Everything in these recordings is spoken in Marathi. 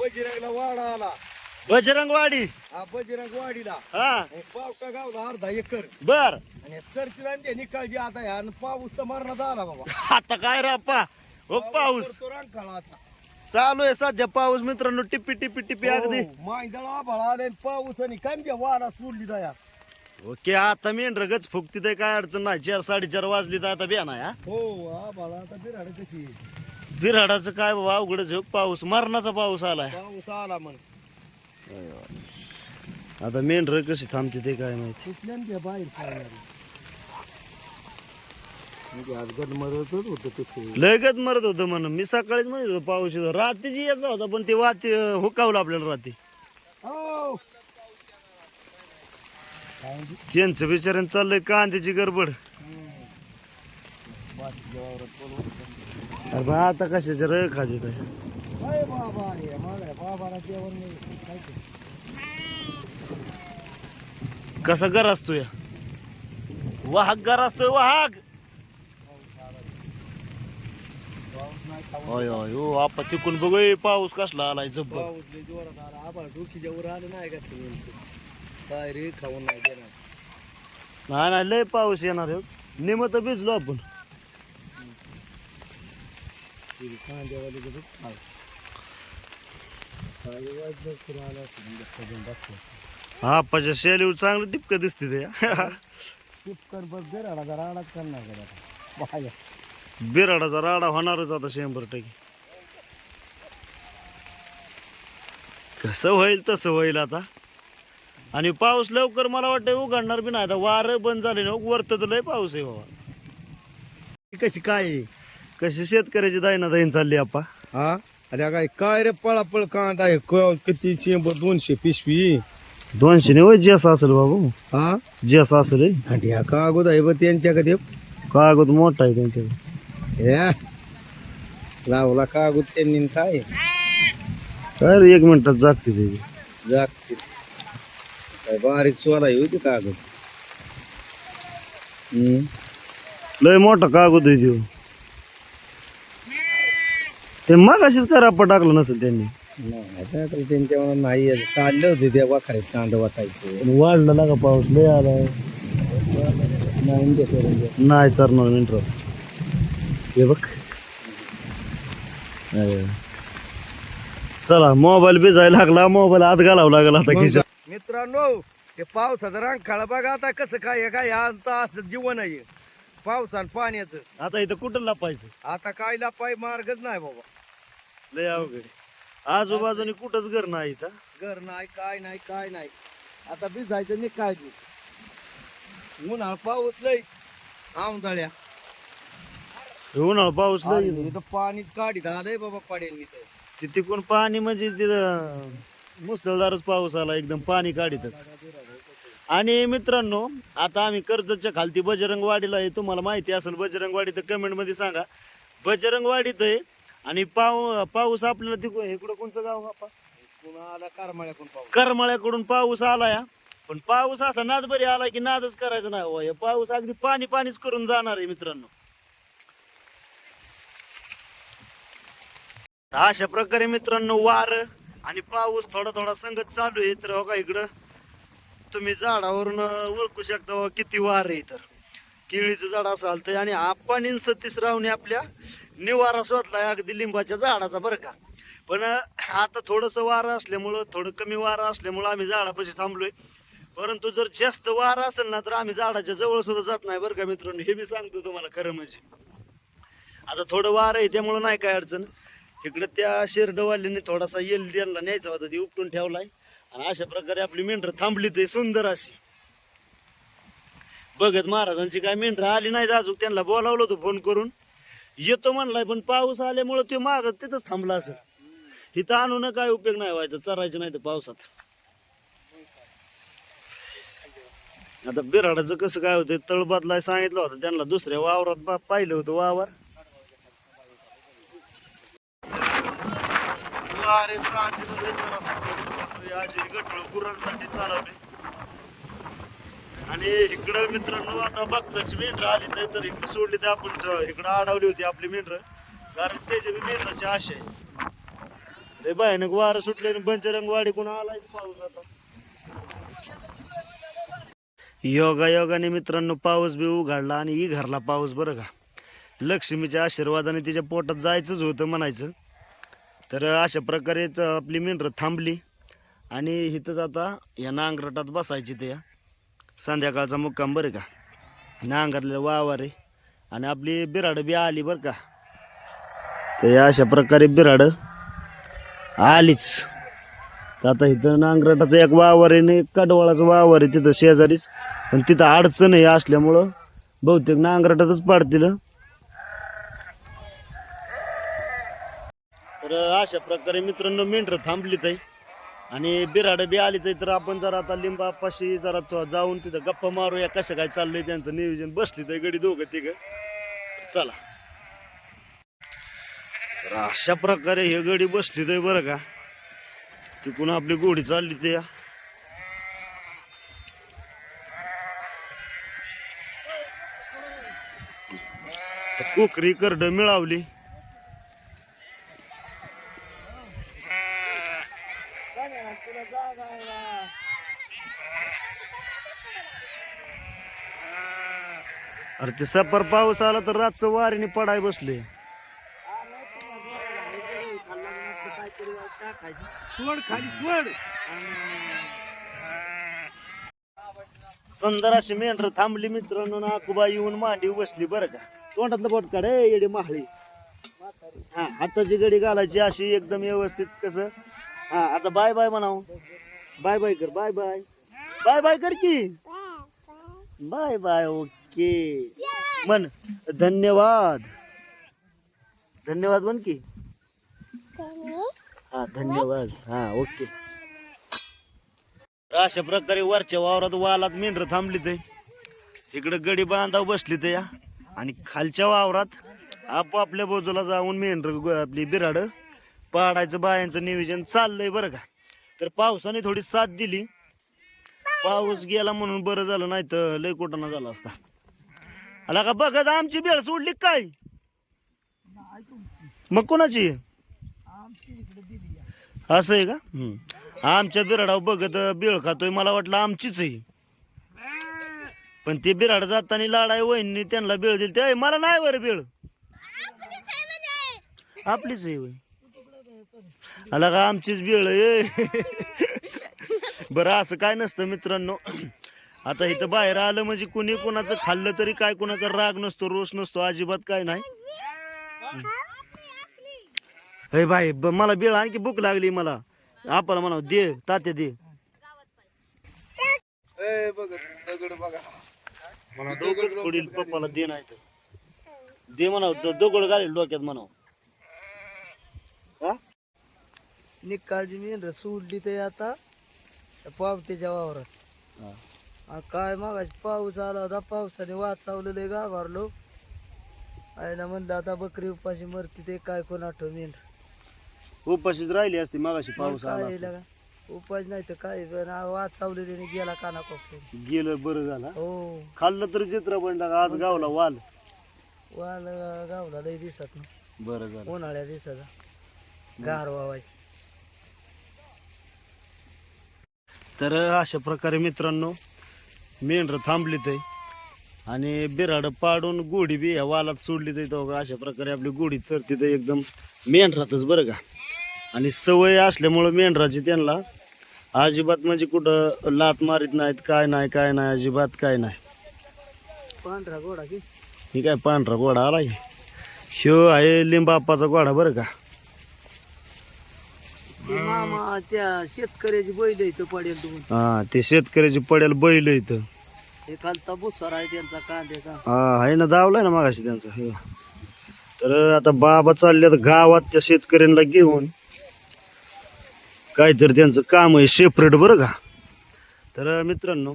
बजरंगला वाडा आला. बजरंगवाडी हा बजरंग वाडीला. हा. पावटा गावला अर्धा एकर. बर. आणि चर्चीला आणि त्यांनी काळजी आता ह्या आणि पाऊस तर मरणात आला बाबा. आता काय रापा हो पाऊस तो आता. चालू आहे सध्या पाऊस मित्रांनो टिप्पी टिप्पी टिप्पी अगदी. मांजळ आभाळ आले पाऊस आणि काय म्हणजे वारा सोडली दया ओके आता मेंढरगच फुकती ते काय अडचण नाही. चार साडेचार वाजली तर आता बिया नाही हा. हो आभाळ आता बिराड कशी बिराडाचं काय बाबा अवघडच आहे. पाऊस मरणाचा पाऊस आलाय. पाऊस आला मग. आता मेंढर कशी थांबते ते काय माहिती. कुठल्या बाहेर खाणार म्हणजे गदमरतच होतं तसं. लगत मरत होतं म्हणून. मी सकाळीच म्हणत होतो पाऊस येतो. रात्रीची याचा होता पण ते वाती हुकावलं आपल्याला रात्री. हो? त्यांचं बिचाऱ्यानं चाललंय कांद्याची गडबड. वावरात. अरे बा आता कशाचे रळ खाते काय? कसा गर असतो या वाहक गर असतोय वाहक! होय होय हो आपा तिकून बघ पाऊस कसला आलाय जब्बर. काय रे खाऊन नाही देणार. नाही नाही लय पाऊस येणार आहे. निम तर भिजलो आपण ते कांद्यावाले बघ काय काय वाजलं करून आलं असं म्हणजे सगळं हा आपाच्या शेलीवर चांगलं टिपक दिसते ते टिपकन बस बिराडाचा जरा करणार का आता. बिराडाचा राडा होणारच आता शंभर टक्के कसं होईल तसं होईल आता आणि पाऊस लवकर मला वाटतं उघडणार बी नाही आता वारं बंद झाले ना वरत तर लय पाऊस आहे बाबा कशी काय आहे? कशी शेतकऱ्याची दायना दाईन चालली आपा हा? अरे काय काय रे पळापळ कांदा आहे क- किती चेंबर दोनशे पिशवी. दोनशे ने जेस असेल बाबू. हा? जेस असेल हे. आणि ह्या कागद आहे बघ त्यांच्याकडे. कागद मोठा आहे त्यांच्याकडे. या लावला कागद त्यांनी काय? काय रे एक मिनिटात जागते ते. जागतील काय बारीक सोला होती कागद. हम्म. लय मोठा कागद आहे त्यो ते मग अशीच करापा टाकलं नसेल त्यांनी. नाही आता तर त्यांच्या मनात नाही आहे. चालले होते त्या वाखऱ्यात कांदा वाटायचे. पण वाढला ना का पाऊस? लय आलाय नाही ते करून द्या. नाही चालणार मिनटर हे बघ. अरे. चला मोबाईल भिजायला लागला. मोबाईल आत घालावं लागला आता खिशा मित्रांनो ते पावसाचं रांग खाळा बघा आता कसं काय आहे, काय आता असं जीवन आहे. पावसान पाण्याचं. आता इथं कुठं लपायचं? आता काय लपाय मार्गच नाही बाबा. लय अवघड आहे. आजूबाजूने कुठंच घर नाही इथं. घर नाही काय नाही काय नाही. आता भिजायचं नाही काय नाही उन्हाळ पाऊस लय. आमदाळ्या. उन्हाळा पाऊस लय येतो. इथं पाणीच काढीत आलंय बाबा पाड्यांनी तर. ते तिकडून पाणी म्हणजे तिथं मुसळधारच पाऊस आला एकदम पाणी काढीतच. आणि मित्रांनो आता आम्ही कर्जतच्या खालती बजरंगवाडीला आहे. तुम्हाला माहिती असेल बजरंगवाडी तर कमेंटमध्ये सांगा. बजरंगवाडीत आहे आणि पाऊ पाऊस आपल्याला तिकडून इकडं कोणचं गाव आला करमाळ्याकडून पाऊस. करमाळ्याकडून पाऊस आलाय पण पाऊस असा नाद बरी आला की नादच करायचा नाही हो. पाऊस अगदी पाणी पाणीच करून जाणार आहे मित्रांनो. अशा प्रकारे मित्रांनो वार आणि पाऊस थोडा थोडा संगत चालू आहे तर हो का इकडं तुम्ही झाडावरून ओळखू शकता हो किती वार आहे तर केळीचं झाड असाल तर आणि आपण सतीश रावने आपल्या निवारा शोधला अगदी लिंबाच्या झाडाचा बरं का. पण आता थोडंसं वारं असल्यामुळं थोडं कमी वारं असल्यामुळं आम्ही झाडापाशी थांबलोय. परंतु जर जास्त वारं असेल ना तर आम्ही झाडाच्या जवळ सुद्धा जात नाही बरं का मित्रांनो. हे मी सांगतो तुम्हाला खरं म्हणजे. आता थोडं वारं आहे त्यामुळं नाही काय अडचण. इकडं त्या शेरडवाल्यांनी थोडासा येल यांना न्यायचा होता ती उपटून ठेवलाय. आणि अशा प्रकारे आपली मेंढर थांबली ते सुंदर अशी. बघत महाराजांची काय मेंढर आली नाही अजून. त्यांना बोलावलं होतं फोन करून. येतो म्हणलाय पण पाऊस आल्यामुळे ते माग तिथंच थांबला असं इथं आणून काय उपयोग नाही व्हायचा चरायचं नाही तर पावसात. आता बिराडाचं कसं काय होतं तळ बदलाय सांगितलं होतं त्यांना दुसऱ्या वावरात पाहिलं होतं वावर. आजी गटळ गुरांसाठी चालवले आणि इकडं मित्रांनो आता बघताच मेंढर आली नाही तर इकडे सोडली तर आपण इकडं अडवली होती आपली मेंढर. कारण त्याच्या बी मेंढराची आशा आहे. भयानक वारं सुटले पंचरंग वाडी कोण आलाय पाऊस आता. योगा योगाने मित्रांनो पाऊस बी उघडला आणि ही घरला पाऊस बरं का. लक्ष्मीच्या आशीर्वादाने तिच्या पोटात जायचंच होतं म्हणायचं. तर अशा प्रकारेच आपली मेंढरं थांबली आणि इथंच आता या नांगरटात बसायची ते. संध्याकाळचा मुक्काम बरं का? नांगरलेलं वावर आहे. आणि आपली बिराड बी आली बरं का? तर अशा प्रकारे बिराड आलीच. तर आता इथं नांगरटाचं एक वावर आहे आणि एक कडवाळाचं वावर आहे तिथं शेजारीच. पण तिथं अडचण आहे असल्यामुळं बहुतेक नांगरटातच पाडतील. तर अशा प्रकारे मित्रांनो मेंढरं थांबली ताई आणि बिराड बी आली तर आपण जरा आता लिंबापाशी जरा तो जाऊन तिथं गप्पा मारूया कसं काय चाललंय त्यांचं नियोजन. बसली तर गडी दोघं तिघं. चला. तर अशा प्रकारे हे गडी बसली तर बरं का. तिकून आपली गोडी चालली ते. तर कोकरी करड मिळावली. अरे ते सपर पाऊस आला तर रातचं वारीने पडाय बसले. सोड खाली सोड. सुंदर अशी मेंढर थांबली मित्रांनो ना आकुबा येऊन मांडी बसली बरं का. तोंडातलं बोट काढ ए, येडी माहळी हा हाताची गडी घालायची अशी एकदम व्यवस्थित कसं. हा आता बाय बाय म्हणाव. बाय बाय कर बाय बाय. बाय बाय कर की. Bye bye okay. म्हण धन्यवाद. धन्यवाद म्हण की. हा धन्यवाद. हा ओके. तर अशा प्रकारे वरच्या वावरात वालात मेंढर थांबली ते. इकडं गडी बांधाव बसली ते या आणि खालच्या वावरात आपापल्या बाजूला जाऊन मेंढर आपली बिराड पाडायचं बायांचं नियोजन चाललंय बरं का. तर पावसाने थोडी साथ दिली. पाऊस गेला म्हणून बरं झालं नाही तर लय कुठं झाला असता. आला का बघत आमची बेळ सोडली काय? मग कोणाची? असं आहे का? हम्म. आमच्या बिराडावर बघत बिळ खातोय मला वाटलं आमचीच आहे. पण ते बिराड जाताना लाडाय वहिनी त्यांना बिळ दिली ते. मला नाही बरं बिळ आपलीच आहे वय. आला का आमचीच बिळ आहे. बरं असं काय नसतं मित्रांनो. आता इथं बाहेर आलं म्हणजे कुणी कोणाचं खाल्लं तरी काय कोणाचा राग नसतो रोष नसतो अजिबात काय नाही. हे बाई ब- मला बिळ आणखी भूक लागली मला. आपल्याला म्हणा दे तात्या दे. ए बघ दगड बघा म्हणा डोकंच फोडील पप्पाला दे नाही तर. दे म्हणा दगड घालेल डोक्यात म्हणा हा? निकालची मेंढर सोडली ते आता त्या पावट्याच्या वावरात. हा. काय मागाशी पाऊस आला होता पावसाने वाचावलेलं गाभारलो. आईला म्हणलं आता बकरी उपाशी मरती ते काय कोण आठव मेंढर उपाशीच राहिली असती मागाशी पाऊस आला असता. लगा? उपास नाही तर काय पण आ, वाचावलेले गेला काना कोपरे गेलं बरं झालं. हो. खाल्लं तर चित्र पण टाका आज गावला वाल. वाल गावला लय दिसत ना बरं झालं. उन्हाळ्या दिसाचा गार वावायची तर अशा प्रकारे मित्रांनो मेंढर थांबली ते आणि बिराड पाडून गोडी बी ह्या वालात सोडली ते तो अशा प्रकारे आपली गोडी चरती ते एकदम मेंढरातच बरं का. आणि सवय असल्यामुळं मेंढराची त्यांना अजिबात म्हणजे कुठं लात मारीत नाहीत काय नाही काय नाही अजिबात काय नाही. पांढरा गोडा की. ही काय पांढरा गोडा आला ह्यो आहे लिंबाप्पाचा गोडा बरं का. ती मामा त्या शेतकऱ्याची बैल इथं पडेल हा ते शेतकऱ्याची पडेल बैल इथं. हे खालता भुसार आहे त्यांचा कांद्याचा. हा आहे ना दावलाय ना मागाशी त्यांचा. हे. तर आता बाबा चालल्यात गावात त्या शेतकऱ्यांना घेऊन. काहीतरी त्यांचं काम आहे सेपरेट बरं का? तर मित्रांनो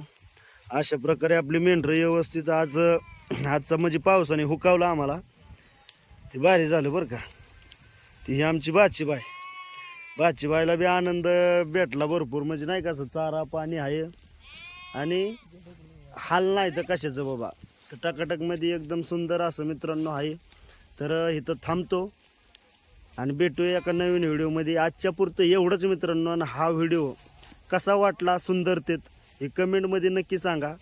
अशा प्रकारे आपली मेंढर व्यवस्थित आज आजचा म्हणजे पावसाने हुकावला आम्हाला. ते भारी झालं बरं का? ती ही आमची बाची बाय बाची बी आनंद भेटला भरपूर. म्हणजे नाही कसं चारा पाणी आहे. आणि हाल नाही तर कशाचं बाबा? तर टकाटकमध्ये एकदम सुंदर असं मित्रांनो आहे. तर इथं थांबतो. आणि भेटूया एका नवीन व्हिडिओमध्ये आजच्या पुरतं एवढंच मित्रांनो. आणि हा व्हिडिओ कसा वाटला? सुंदरतेत? हे कमेंटमध्ये नक्की सांगा.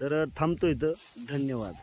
तर थांबतो इथं. धन्यवाद.